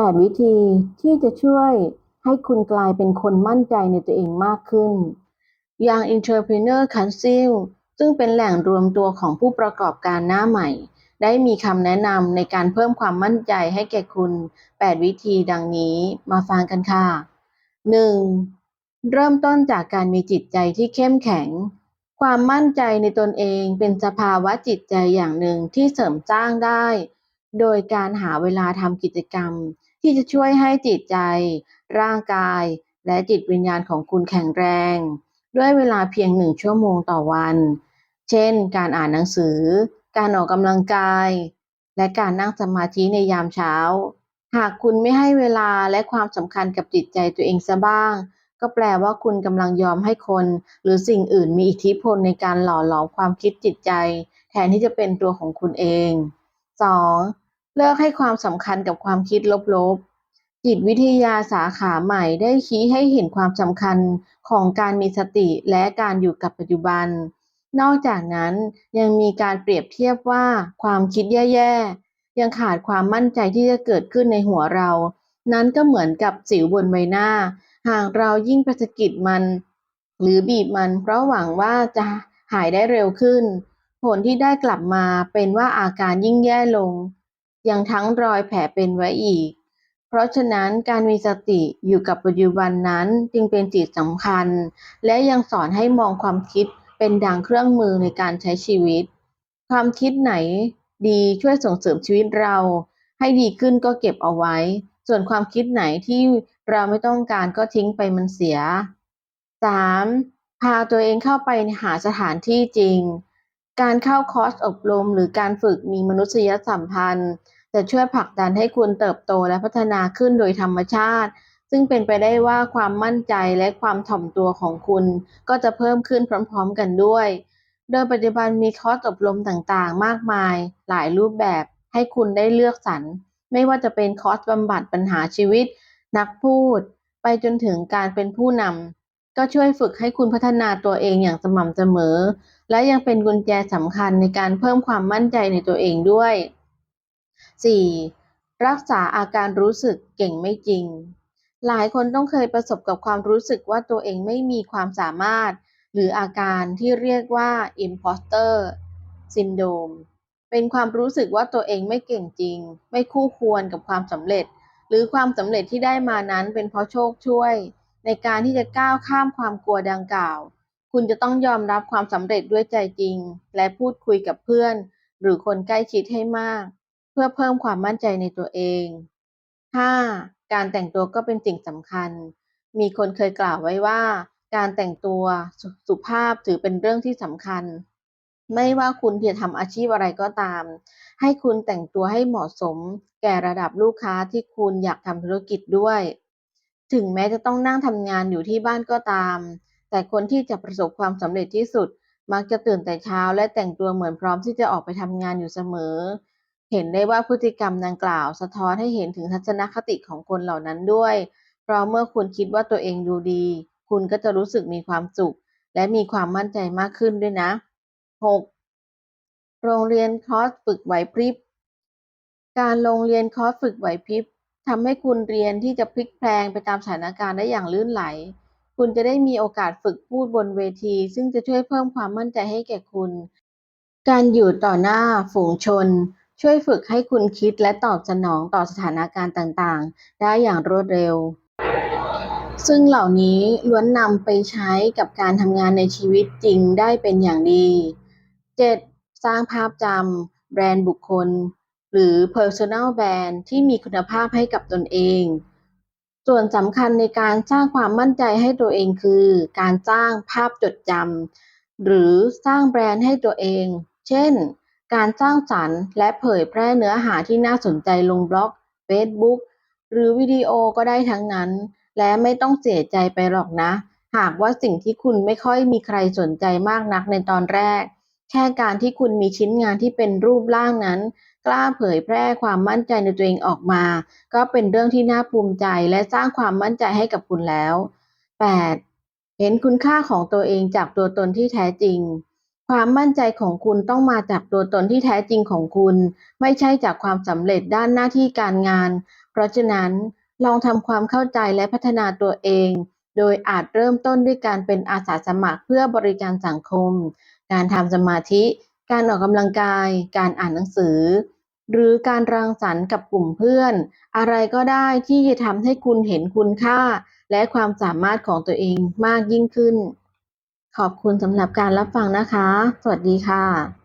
8 วิธีที่จะช่วยให้คุณกลายเป็นคนมั่นใจในตัวเองมากขึ้น Young Entrepreneur Council ซึ่งเป็นแหล่งรวมตัวของผู้ประกอบการหน้าใหม่ ได้มีคำแนะนำในการเพิ่มความมั่นใจให้แก่คุณ 8 วิธีดังนี้มาฟังกันค่ะ 1. เริ่มต้นจากการมีจิตใจที่เข้มแข็ง ความมั่นใจในตนเองเป็นสภาวะจิตใจอย่างหนึ่งที่เสริมสร้างได้ โดยการหาเวลาทำกิจกรรม ที่จะช่วยให้จิตใจ ร่างกาย และจิตวิญญาณของคุณแข็งแรง ด้วยเวลาเพียงหนึ่งชั่วโมงต่อวัน เช่น การอ่านหนังสือ การออกกำลังกาย และการนั่งสมาธิในยามเช้า หากคุณไม่ให้เวลาและความสำคัญกับจิตใจตัวเองซะบ้าง ก็แปลว่าคุณกำลังยอมให้คน หรือสิ่งอื่นมีอิทธิพลในการหล่อหลอมความคิดจิตใจ แทนที่จะเป็นตัวของคุณเอง 2. เลิกให้ความสำคัญกับความคิดลบๆ จิตวิทยาสาขาใหม่ได้ชี้ให้เห็นความสำคัญของการมีสติและการอยู่กับปัจจุบัน นอกจากนั้นยังมีการเปรียบเทียบว่าความคิดแย่ๆ ยังขาดความมั่นใจที่จะเกิดขึ้นในหัวเรา นั้นก็เหมือนกับสิวบนใบหน้า หากเรายิ่งปสะกิดมัน หรือบีบมันเพราะหวังว่าจะหายได้เร็วขึ้น ผลที่ได้กลับมาเป็นว่าอาการยิ่งแย่ลง ยังทั้งรอยแผลเป็นไว้อีก เพราะฉะนั้นการมีสติอยู่กับปัจจุบันนั้นจึงเป็นสิ่งสำคัญ และยังสอนให้มองความคิดเป็นดังเครื่องมือในการใช้ชีวิต ความคิดไหนดีช่วยส่งเสริมชีวิตเรา ให้ดีขึ้นก็เก็บเอาไว้ ส่วนความคิดไหนที่เราไม่ต้องการก็ทิ้งไปมันเสีย 3. พาตัวเองเข้าไปหาสถานที่จริง การเข้าคอร์สอบรมหรือการฝึกมีมนุษยสัมพันธ์ จะช่วยผลักดันให้คุณเติบโตและพัฒนาขึ้นโดยธรรมชาติ ซึ่งเป็นไปได้ว่าความมั่นใจและความถ่อมตัวของคุณ ก็จะเพิ่มขึ้นพร้อม ๆ กันด้วย โดยปัจจุบันมีคอร์สอบรมต่างๆ มากมาย หลายรูปแบบให้คุณได้เลือกสรรไม่ว่าจะเป็นคอร์สบำบัดปัญหาชีวิต นักพูด ไปจนถึงการเป็นผู้นำ ก็ช่วยฝึกให้คุณพัฒนาตัวเองอย่างสม่ำเสมอ และยังเป็นกุญแจสำคัญในการเพิ่มความมั่นใจในตัวเองด้วย 4. รักษาอาการรู้สึกเก่งไม่จริง หลายคนต้องเคยประสบกับความรู้สึกว่าตัวเองไม่มีความสามารถ หรืออาการที่เรียกว่า imposter syndrome เป็นความรู้สึกว่าตัวเองไม่เก่งจริง ไม่คู่ควรกับความสำเร็จ หรือความสำเร็จที่ได้มานั้นเป็นเพราะโชคช่วย ในการที่จะก้าวข้ามความกลัวดังกล่าว คุณจะต้องยอมรับความสำเร็จด้วยใจจริง และพูดคุยกับเพื่อน หรือคนใกล้ชิดให้มาก เพื่อเพิ่มความมั่นใจในตัวเอง 5. การแต่งตัวก็เป็นสิ่งสำคัญ มีคนเคยกล่าวไว้ว่า การแต่งตัวสสุภาพถือเป็นเรื่องที่สำคัญ ไม่ว่าคุณจะทำอาชีพอะไรก็ตาม ให้คุณแต่งตัวให้เหมาะสม แก่ระดับลูกค้าที่คุณอยากทำธุรกิจด้วย ถึงแม้จะต้องนั่งทำงานอยู่ที่บ้านก็ตาม แต่คนที่จะประสบความสำเร็จที่สุด มักจะตื่นแต่เช้าและแต่งตัวเหมือนพร้อมที่จะออกไปทำงานอยู่เสมอ เห็นได้ว่าพฤติกรรมดังกล่าว สะท้อนให้เห็นถึงทัศนคติของคนเหล่านั้นด้วย เพราะเมื่อคุณคิดว่าตัวเองดูดี คุณก็จะรู้สึกมีความสุข และมีความมั่นใจมากขึ้นด้วยนะ 6. โรงเรียนคอร์สฝึกไหวพริบการลงเรียนคอร์สฝึกไหวพริบ ทำให้คุณเรียนที่จะพลิกแพลงไปตามสถานการณ์ได้อย่างลื่นไหล คุณจะได้มีโอกาสฝึกพูดบนเวที ซึ่งจะช่วยเพิ่มความมั่นใจให้แก่คุณ การอยู่ต่อหน้าฝูงชน ช่วยฝึกให้คุณคิดและตอบสนองต่อสถานการณ์ต่างๆ ได้อย่างรวดเร็ว ซึ่งเหล่านี้ล้วนนำไปใช้กับการทำงานในชีวิตจริงได้เป็นอย่างดี 7. สร้างภาพจำแบรนด์บุคคล หรือ Personal Brand ที่มีคุณภาพให้กับตนเอง ส่วนสำคัญในการสร้างความมั่นใจให้ตัวเองคือ การสร้างภาพจดจำหรือสร้างแบรนด์ให้ตัวเอง เช่น การสร้างสรรค์และเผยแพร่เนื้อหาที่น่าสนใจลงบล็อก Facebook หรือวิดีโอก็ได้ทั้งนั้น และไม่ต้องเสียใจไปหรอกนะ หากว่าสิ่งที่คุณไม่ค่อยมีใครสนใจมากนักในตอนแรก แค่การที่คุณมีชิ้นงานที่เป็นรูปร่างนั้น กล้าเผยแพร่ความมั่นใจในตัวเองออกมา ก็เป็นเรื่องที่น่าภูมิใจและสร้างความมั่นใจให้กับคุณแล้ว 8. เห็นคุณค่าของตัวเองจากตัวตนที่แท้จริง ความมั่นใจของคุณต้องมาจากตัวตนที่แท้จริงของคุณ ไม่ใช่จากความสำเร็จด้านหน้าที่การงาน เพราะฉะนั้นลองทำความเข้าใจและพัฒนาตัวเอง โดยอาจเริ่มต้นด้วยการเป็นอาสาสมัครเพื่อบริการสังคม การทำสมาธิ การออกกำลังกาย การอ่านหนังสือ หรือการรังสรรค์กับกลุ่มเพื่อน อะไรก็ได้ที่จะทำให้คุณเห็นคุณค่า และความสามารถของตัวเองมากยิ่งขึ้น ขอบคุณสำหรับการรับฟังนะคะ สวัสดีค่ะ